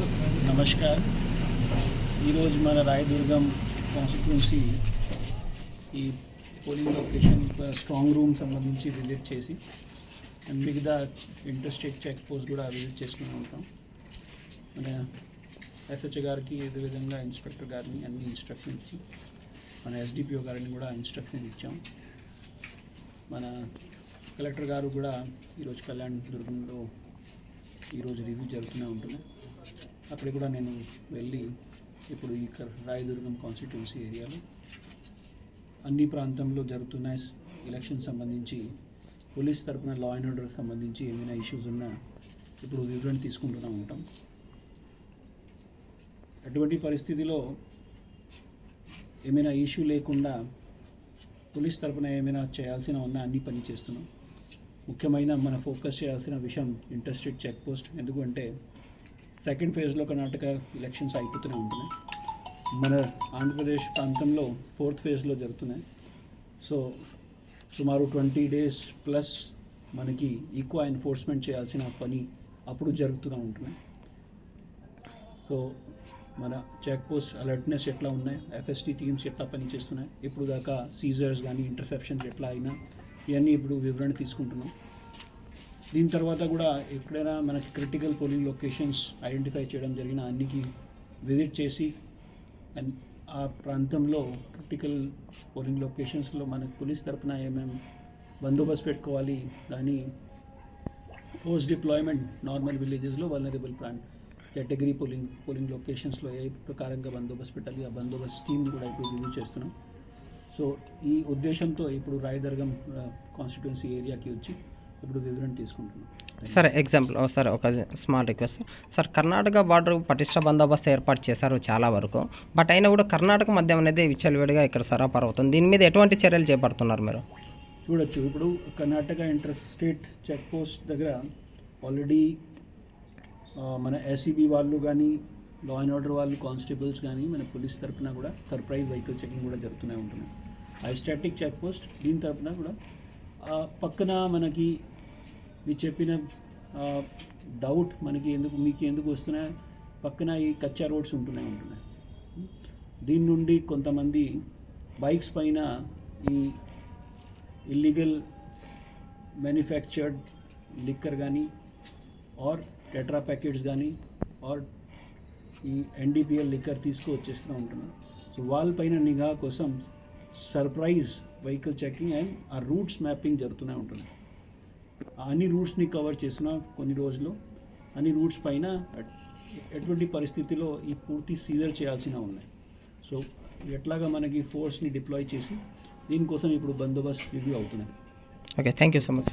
నమస్కార్. ఈరోజు మన రాయదుర్గం కాన్స్టిట్యున్సీ ఈ పోలింగ్ లొకేషన్ స్ట్రాంగ్ రూమ్ సంబంధించి విజిట్ చేసి అండ్ మిగతా ఇంటర్స్టేట్ చెక్ పోస్ట్ కూడా విజిట్ చేసుకుని ఉంటాం. మన ఎస్హెచ్ గారికి విధంగా ఇన్స్పెక్టర్ గారిని అన్ని ఇన్స్ట్రక్షన్ ఇచ్చి మన ఎస్డిపిఓ గారిని కూడా ఇన్స్ట్రక్షన్ ఇచ్చాం. మన కలెక్టర్ గారు కూడా ఈరోజు కళ్యాణ్ దుర్గంలో ఈరోజు రివ్యూ జరుగుతూనే ఉంటుంది. అక్కడ కూడా నేను వెళ్ళి ఇప్పుడు ఈ రాయదుర్గం కాన్స్టిట్యున్సీ ఏరియాలో అన్ని ప్రాంతంలో జరుగుతున్న ఎలక్షన్ సంబంధించి పోలీస్ తరపున లా అండ్ ఆర్డర్కి సంబంధించి ఏమైనా ఇష్యూస్ ఉన్నా ఇప్పుడు వివరణ తీసుకుంటూనే ఉంటాం. అటువంటి పరిస్థితిలో ఏమైనా ఇష్యూ లేకుండా పోలీస్ తరపున ఏమైనా చేయాల్సిన ఉన్నా అన్ని పని చేస్తున్నాం. ముఖ్యమైన మన ఫోకస్ చేయాల్సిన విషయం ఇంట్రెస్టెడ్ చెక్ పోస్ట్ ఎందుకంటే సెకండ్ ఫేజ్లో కర్ణాటక ఎలక్షన్స్ అయిపోతూనే ఉంటున్నాయి. మన ఆంధ్రప్రదేశ్ ప్రాంతంలో ఫోర్త్ ఫేజ్లో జరుగుతున్నాయి. సో సుమారు ట్వంటీ డేస్ ప్లస్ మనకి ఎక్కువ ఎన్ఫోర్స్మెంట్ చేయాల్సిన పని అప్పుడు జరుగుతూనే ఉంటున్నాయి. సో మన చెక్ పోస్ట్ అలర్ట్నెస్ ఎట్లా ఉన్నాయి? ఎఫ్ఎస్టీ టీమ్స్ ఎట్లా పనిచేస్తున్నాయి? ఇప్పుడు దాకా సీజర్స్ కానీ ఇంటర్సెప్షన్స్ ఎట్లా అయినా ఇవన్నీ ఇప్పుడు వివరణ తీసుకుంటున్నాం. దీని తర్వాత కూడా ఎక్కడైనా మనకి క్రిటికల్ పోలింగ్ లొకేషన్స్ ఐడెంటిఫై చేయడం జరిగిన అన్నికి విజిట్ చేసి అండ్ ఆ ప్రాంతంలో క్రిటికల్ పోలింగ్ లొకేషన్స్లో మనకి పోలీస్ తరఫున ఏమేమి బందోబస్తు పెట్టుకోవాలి దాని ఫోర్స్ డిప్లాయ్మెంట్ నార్మల్ విలేజెస్లో వల్నరబుల్ ప్రాంట్ కేటగిరీ పోలింగ్ పోలింగ్ లొకేషన్స్లో ఏ ప్రకారంగా బందోబస్తు పెట్టాలి ఆ బందోబస్తు స్కీమ్ కూడా ఇప్పుడు రివ్యూ చేస్తున్నాం. సో ఈ ఉద్దేశంతో ఇప్పుడు రాయదుర్గం కాన్స్టిట్యున్సీ ఏరియాకి వచ్చి ఇప్పుడు వివరణ తీసుకుంటున్నాం. సార్ ఎగ్జాంపుల్ సార్ ఒక small request sir Karnataka border పటిష్ట బందోబస్తు ఏర్పాటు చేశారు చాలా వరకు. బట్ అయినా కూడా కర్ణాటక మద్యం అనేది విచ్చలవిడిగా ఇక్కడ సరఫరా అవుతుంది. దీని మీద ఎటువంటి చర్యలు చేపడుతున్నారు మీరు? చూడొచ్చు. ఇప్పుడు Karnataka inter state check post దగ్గర ఆల్రెడీ మన ఏసీబీ వాళ్ళు కానీ లా అండ్ ఆర్డర్ వాళ్ళు కానిస్టేబుల్స్ కానీ మన పోలీస్ తరపున కూడా సర్ప్రైజ్ వెహికల్ చెకింగ్ కూడా జరుగుతూనే ఉంటున్నాయి. ఐస్టాటిక్ చెక్ పోస్ట్ దీని తరపున కూడా పక్కన మనకి మీరు చెప్పిన డౌట్ మనకి ఎందుకు మీకు ఎందుకు వస్తున్నాయి? పక్కన ఈ కచ్చా రోడ్స్ ఉంటూనే ఉంటున్నాయి. దీని నుండి కొంతమంది బైక్స్ పైన ఈ ఇల్లీగల్ మ్యానుఫ్యాక్చర్డ్ లిక్కర్ కానీ ఆర్ టెట్రా ప్యాకెట్స్ కానీ ఆర్ ఈ ఎన్డీపీఎల్ లిక్కర్ తీసుకువచ్చేస్తూ ఉంటున్నారు. సో వాళ్ళపైన నిఘా కోసం సర్ప్రైజ్ వెహికల్ చెకింగ్ అండ్ ఆ రూట్స్ మ్యాపింగ్ జరుగుతూనే ఉంటుంది అన్ని రూట్స్ని కవర్ చేసిన కొన్ని రోజులు అన్ని రూట్స్ పైన ఎటువంటి పరిస్థితిలో ఈ పూర్తి సీజర్ చేయాల్సిన ఉన్నాయి. సో ఎట్లాగా మనకి ఫోర్స్ని డిప్లాయ్ చేసి దీనికోసం ఇప్పుడు బందోబస్తు రివ్యూ అవుతున్నాయి. Okay thank you so much